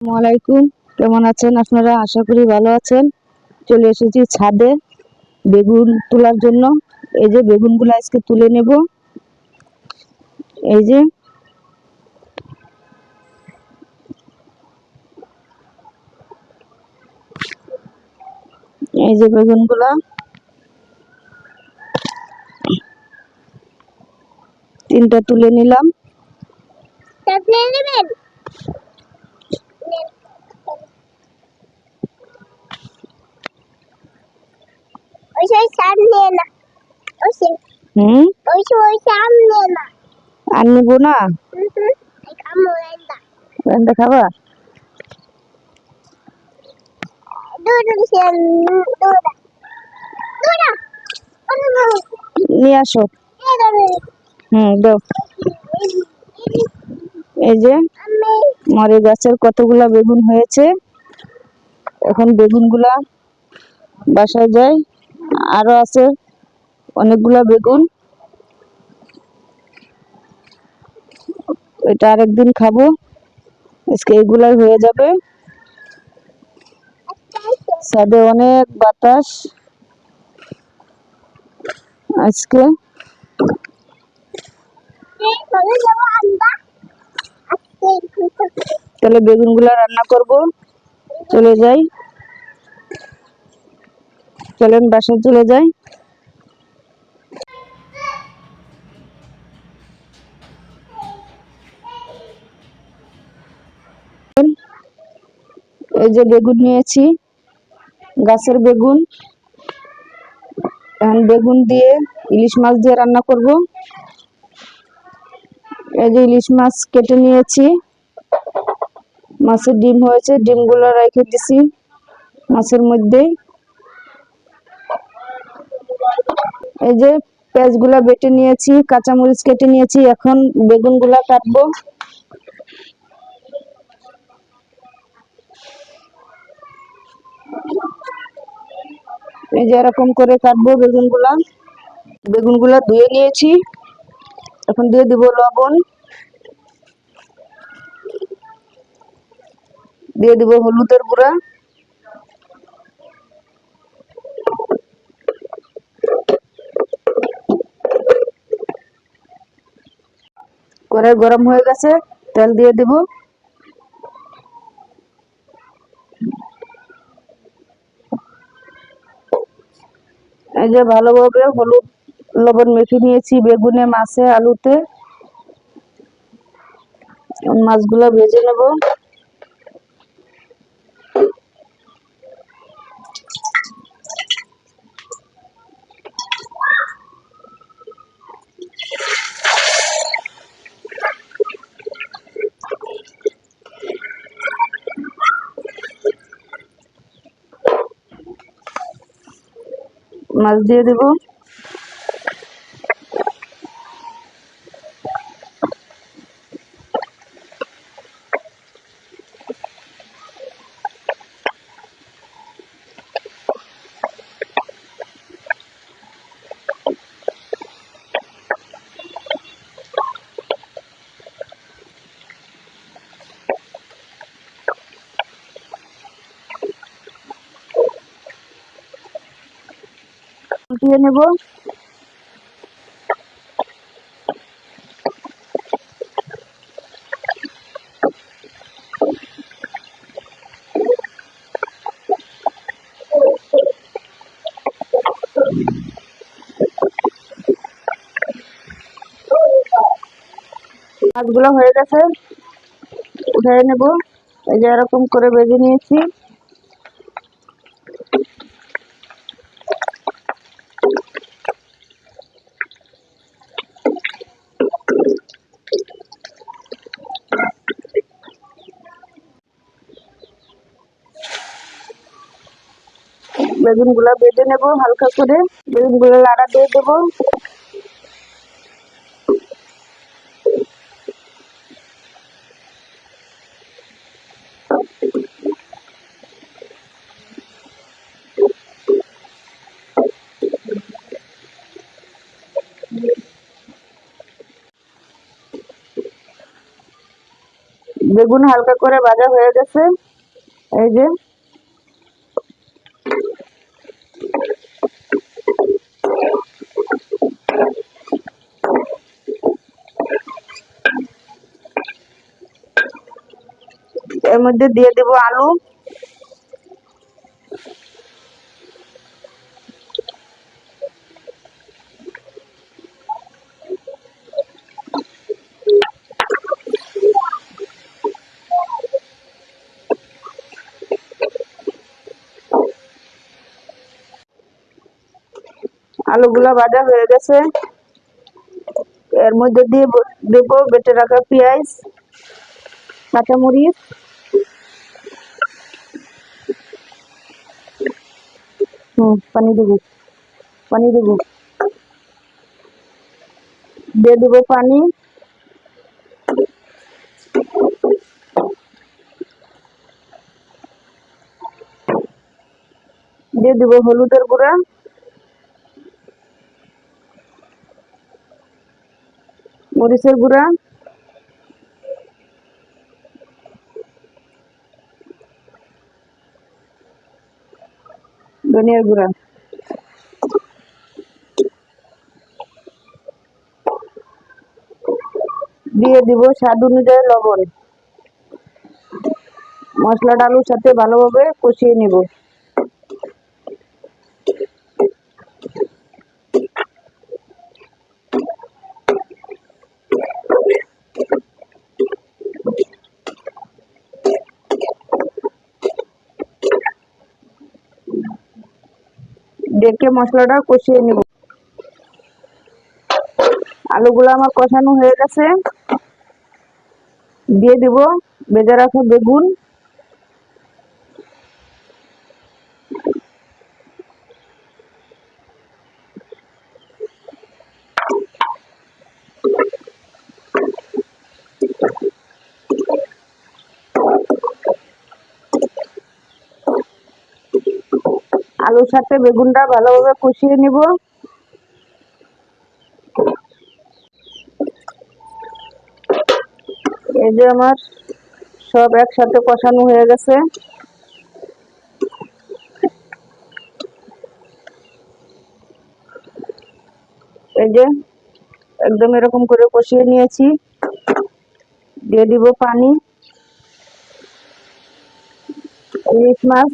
আসসালামু আলাইকুম। কেমন আছেন আপনারা? আশা করি ভালো আছেন। চলে এসেছি ছাদে বেগুন তোলার জন্য। এই যে বেগুনগুলো আজকে তুলে নেব। এই যে এই যে বেগুনগুলা। তিনটা তুলে নিলাম। নেবেন ওই সে সামনে না হুম? ওই ওই সামনে না আর নিবো না খাবা? নিয়ে আসো। হুম দাও। এই যে আমি মরে গাছের কতগুলা বেগুন হয়েছে? এখন বেগুনগুলা বাসায় যায়। আরও আছে। অনেকগুলা বেগুন। এটা আরেকদিন খাব। আজকে এগুলাই হয়ে যাবে। সাদে অনেক বাতাস। আজকে তাহলে বেগুনগুলা রান্না করব। চলে যাই। চলেন, বাসায় চলে যাই। এই যে বেগুন নিয়েছি, গাছের বেগুন। এখন বেগুন দিয়ে ইলিশ মাছ দিয়ে রান্না করব। এই যে ইলিশ মাছ কেটে নিয়েছি। মাছের ডিম হয়েছে, ডিমগুলো রেখে দিছি মাছের মধ্যে। এই যে পেঁয়াজগুলা বেটে নিয়েছি, কাঁচামরিচ কেটে নিয়েছি, এখন বেগুনগুলা কাটবো। এই যে এরকম করে কাটবো বেগুনগুলা। বেগুনগুলা ধুয়ে নিয়েছি। এখন দিয়ে দিব লবণ। দিয়ে দিব হলুদের গুঁড়া। কড়াই গরম হয়ে গেছে, তেল দিয়ে দিব। এই যে ভালোভাবে হলুদ, লবণ মেখে নিয়েছি, বেগুনে, মাছে, আলুতে। মাছগুলো ভেজে নেব। মাছ দিয়ে দেব। দিয়ে নেব। মাছগুলো হয়ে গেছে উঠে নেব। এই যে এরকম করে বেজে নিয়েছি। বেগুনগুলা বেঁধে নেব, হালকা করে। বেগুনগুলা লাড়া দিয়ে দেবো। বেগুন হালকা করে ভাজা হয়ে গেছে। এই যে। এর মধ্যে দিয়ে দেব আলু। আলুগুলা ভাজা হয়ে গেছে। এর মধ্যে দিয়ে দেবো বেটে রাখা পেঁয়াজ, কাঁচামরিচ। হুম পানি দেবো। পানি দেবো। দিয়ে দেবো পানি। দিয়ে দেবো হলুদের গুঁড়া। মরিচের গুঁড়া। ধনিয়ার গুঁড়া। দিয়ে দিব স্বাদ অনুযায়ী লবণ। মশলাটা আলুর সাথে ভালোভাবে কষিয়ে নিব। ডেকে মশলাটা কষিয়ে নিব। আলুগুলো আমার কষানো হয়ে গেছে। দিয়ে দিব বেজে রাখা বেগুন। আলুর সাথে বেগুনটা ভালোভাবে কষিয়ে নিব। এই যে আমার সব একসাথে কষানো হয়ে গেছে। এই যে একদম এরকম করে কষিয়ে নিয়েছি। দিয়ে দিব পানি। ইলিশ মাছ।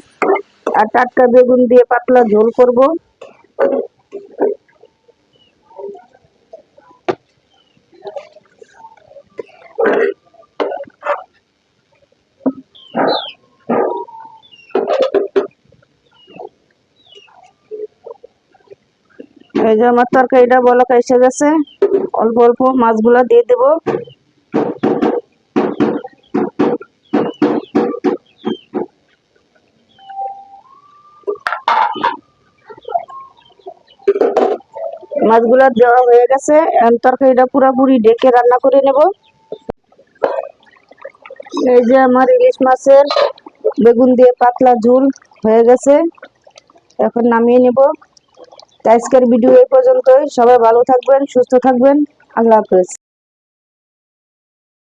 আর টাটকা বেগুন দিয়ে পাতলা ঝোল করব। এই যে আমার তরকারিটা বলক এসে গেছে? অল্প অল্প মাছগুলা দিয়ে দেবো। মাছগুলা দেওয়া হয়ে গেছে তরকারিটা পুরোপুরি ডেকে রান্না করে নেব। এই যে আমার ইলিশ মাছের বেগুন দিয়ে পাতলা ঝুল হয়ে গেছে, এখন নামিয়ে নেব। আজকের ভিডিও এই পর্যন্তই। সবাই ভালো থাকবেন, সুস্থ থাকবেন। আল্লাহ হাফেজ।